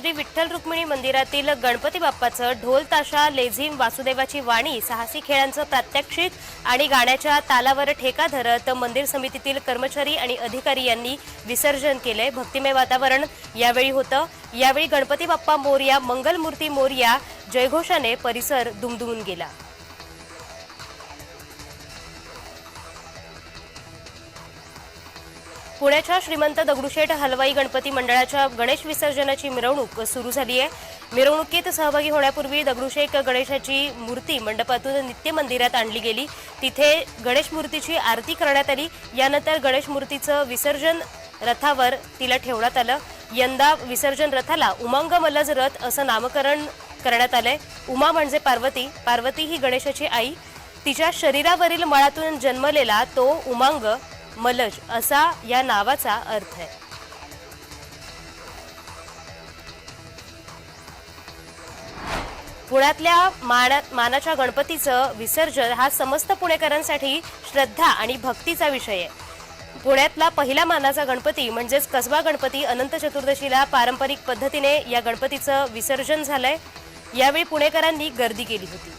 श्री विठ्ठल रुक्मिणी मंदिरातील गणपती बाप्पाचं ढोल ताशा लेझिम वासुदेवाची वाणी साहसी खेळांचं प्रात्यक्षिक आणि गाण्याच्या तालावर ठेका धरत मंदिर समितीतील कर्मचारी आणि अधिकारी यांनी विसर्जन केले भक्तिमय वातावरण यावेळी होतं. यावेळी गणपती बाप्पा मोरया मंगलमूर्ती मोरया जयघोषाने परिसर दुमदुमून गेला. पुण्याच्या श्रीमंत दगडूशेठ हलवाई गणपती मंडळाच्या गणेश विसर्जनाची मिरवणूक सुरू झाली आहे. मिरवणुकीत सहभागी होण्यापूर्वी दगडूशेठ गणेशाची मूर्ती मंडपातून नित्य मंदिरात आणली गेली. तिथे गणेश मूर्तीची आरती करण्यात आली. यानंतर गणेश मूर्तीचं विसर्जन रथावर तिला ठेवण्यात आलं. यंदा विसर्जन रथाला उमंग मलज रथ असं नामकरण करण्यात आलंय. उमा म्हणजे पार्वती. पार्वती ही गणेशाची आई. तिच्या शरीरावरील मळातून जन्मलेला तो उमांग मलज असा या नावाचा अर्थ आहे. पुण्यातल्या माना मानाच्या गणपतीचं विसर्जन हा समस्त पुणेकरांसाठी श्रद्धा आणि भक्तीचा विषय आहे. पुण्यातला पहिला मानाचा गणपती म्हणजेच कसबा गणपती अनंत चतुर्दशीला पारंपरिक पद्धतीने या गणपतीचं विसर्जन झालंय. यावेळी पुणेकरांनी गर्दी केली होती.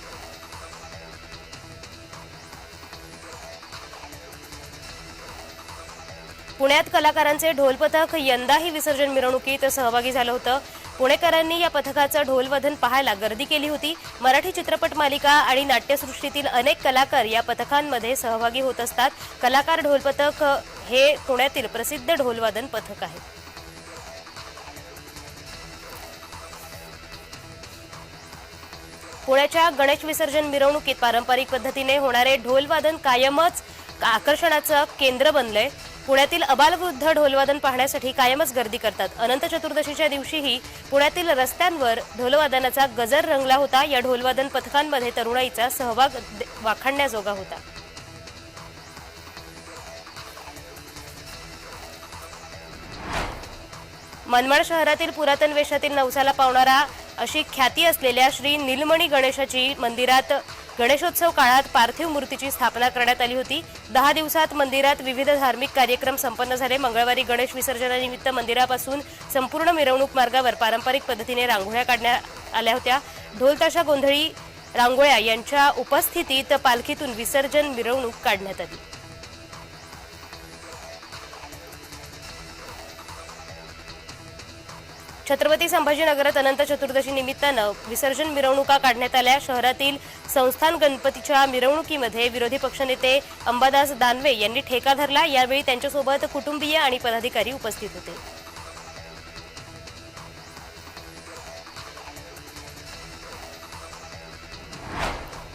पुण्यात कलाकारांचे ढोल पथक यंदाही विसर्जन मिरवणुकीत सहभागी झालं होतं. पुणेकरांनी या पथकाचं ढोलवधन पाहायला गर्दी केली होती. मराठी चित्रपट मालिका आणि नाट्यसृष्टीतील अनेक कलाकार या पथकांमध्ये सहभागी होत असतात. कलाकार ढोल पथक हे पुण्यातील प्रसिद्ध ढोलवादन पथक आहे. पुण्याच्या गणेश विसर्जन मिरवणुकीत पारंपरिक पद्धतीने होणारे ढोलवादन कायमच आकर्षणाचं केंद्र बनलंय. पुण्यातील अबालवृद्ध ढोलवादन पाहण्यासाठी कायमच गर्दी करतात. अनंत चतुर्दशीच्या दिवशीही पुण्यातील रस्त्यांवर ढोलवादनाचा गजर रंगला होता. या ढोलवादन पथकांमध्ये तरुणाईचा सहभाग दे- वाखाणण्याजोगा होता. मनमाड शहरातील पुरातन वेशातील नवसाला पावणारा अशी ख्याती असलेल्या श्री नीलमणी गणेशाची मंदिरात गणेशोत्सव काळात पार्थिव मूर्तीची स्थापना करण्यात आली होती. दहा दिवसात मंदिरात विविध धार्मिक कार्यक्रम संपन्न झाले. मंगळवारी गणेश विसर्जनानिमित्त मंदिरापासून संपूर्ण मिरवणूक मार्गावर पारंपरिक पद्धतीने रांगोळ्या काढण्यात आल्या होत्या. ढोलताशा गोंधळी रांगोळ्या यांच्या उपस्थितीत पालखीतून विसर्जन मिरवणूक काढण्यात आली. छत्रपती संभाजीनगरात अनंत चतुर्दशी निमित्तानं विसर्जन मिरवणुका काढण्यात आल्या. शहरातील संस्थान गणपतीच्या मिरवणुकीमध्ये विरोधी पक्षनेते अंबादास दानवे यांनी ठेका धरला. यावेळी त्यांच्यासोबत कुटुंबीय आणि पदाधिकारी उपस्थित होते.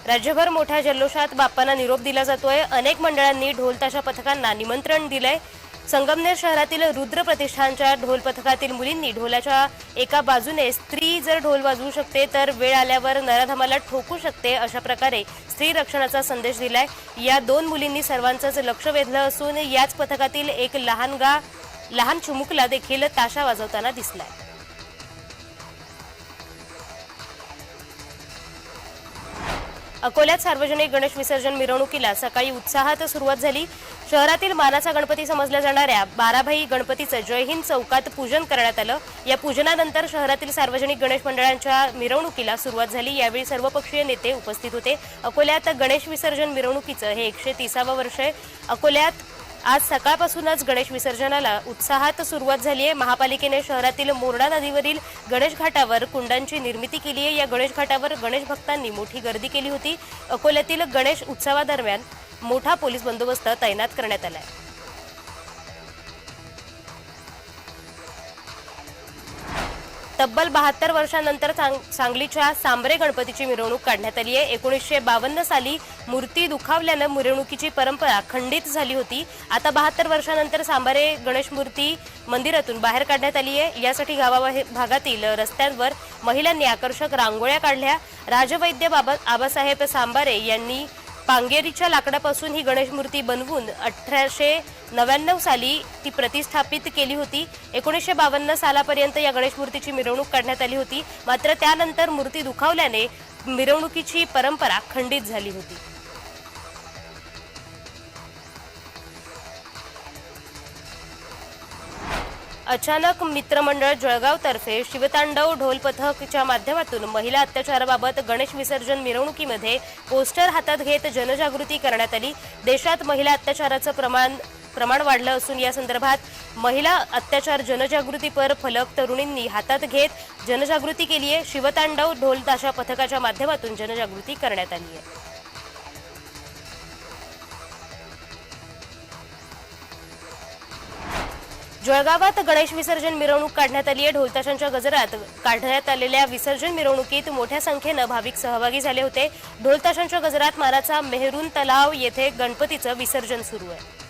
राज्यभर मोठ्या जल्लोषात बाप्पांना निरोप दिला जातोय. अनेक मंडळांनी ढोलताशा पथकांना निमंत्रण दिलंय. संगमनेर शहरातील रुद्र प्रतिष्ठानच्या ढोल पथकातील मुलींनी ढोलाच्या एका बाजूने स्त्री जर ढोल वाजवू शकते तर वेळ आल्यावर नराधमाला ठोकू शकते अशा प्रकारे स्त्री रक्षणाचा संदेश दिलाय. या दोन मुलींनी सर्वांचंच लक्ष वेधलं असून याच पथकातील एक लहानगा लहान चिमुकला देखील ताशा वाजवताना दिसलाय. अकोल्यात सार्वजनिक गणेश विसर्जन मिरवणुकीला सकाळी उत्साहात सुरुवात झाली. शहरातील मानाचा गणपती समजल्या जाणाऱ्या बाराभाई गणपतीचं जय हिंद चौकात पूजन करण्यात आलं. या पूजनानंतर शहरातील सार्वजनिक गणेश मंडळांच्या मिरवणुकीला सुरुवात झाली. यावेळी सर्वपक्षीय नेते उपस्थित होते. अकोल्यात गणेश विसर्जन मिरवणुकीचं हे एकशे तिसावं वर्ष आहे. अकोल्यात आज सकाळपासूनच गणेश विसर्जनाला उत्साहात सुरुवात झाली आहे. महापालिकेने शहरातील मोरणा नदीवरील गणेश घाटावर कुंडांची निर्मिती केली आहे. या गणेश घाटावर गणेश भक्तांनी मोठी गर्दी केली होती. अकोल्यातील गणेश उत्सवादरम्यान मोठा पोलीस बंदोबस्त तैनात करण्यात आला आहे. तब्बल बहात्तर वर्षांनंतर सांग- सांगलीच्या सांबरे गणपतीची मिरवणूक काढण्यात आली आहे. एकोणीसशे बावन्न साली मूर्ती दुखावल्यानं मिरवणुकीची परंपरा खंडित झाली होती. आता बहात्तर वर्षानंतर सांबारे गणेश मूर्ती मंदिरातून बाहेर काढण्यात आली आहे. यासाठी गावा भागातील रस्त्यांवर महिलांनी आकर्षक रांगोळ्या काढल्या. राजवैद्य बाबा आबासाहेब सांबारे यांनी पांगेरीच्या लाकडापासून ही गणेश मूर्ती बनवून अठराशे नव्याण्णव साली ती प्रतिस्थापित केली होती. एकोणीसशे बावन्न सालापर्यंत या गणेश मूर्तीची मिरवणूक काढण्यात आली होती. मात्र त्यानंतर मूर्ती दुखावल्याने मिरवणुकीची परंपरा खंडित झाली होती. अचानक मित्रमंडळ जळगाव तर्फे शिवतांडव ढोल पथकच्या माध्यमातून महिला अत्याचाराबाबत गणेश विसर्जन मिरवणुकीमध्ये पोस्टर हातात घेत जनजागृती करण्यात आली. देशात महिला अत्याचाराचं प्रमाण प्रमाण वाढलं असून या संदर्भात महिला अत्याचार जनजागृतीपर फलक तरुणींनी हातात घेत जनजागृती केली आहे शिवतांडव ढोल ताशा पथकाच्या माध्यमातून जनजागृती करण्यात आली आहे जळगावात गणेश विसर्जन मिरवणूक काढण्यात आली आहे. ढोलताशांच्या गजरात काढण्यात आलेल्या विसर्जन मिरवणुकीत मोठ्या संख्येनं भाविक सहभागी झाले होते. ढोलताशांच्या गजरात माराचा मेहरून तलाव येथे गणपतीचं विसर्जन सुरू आहे.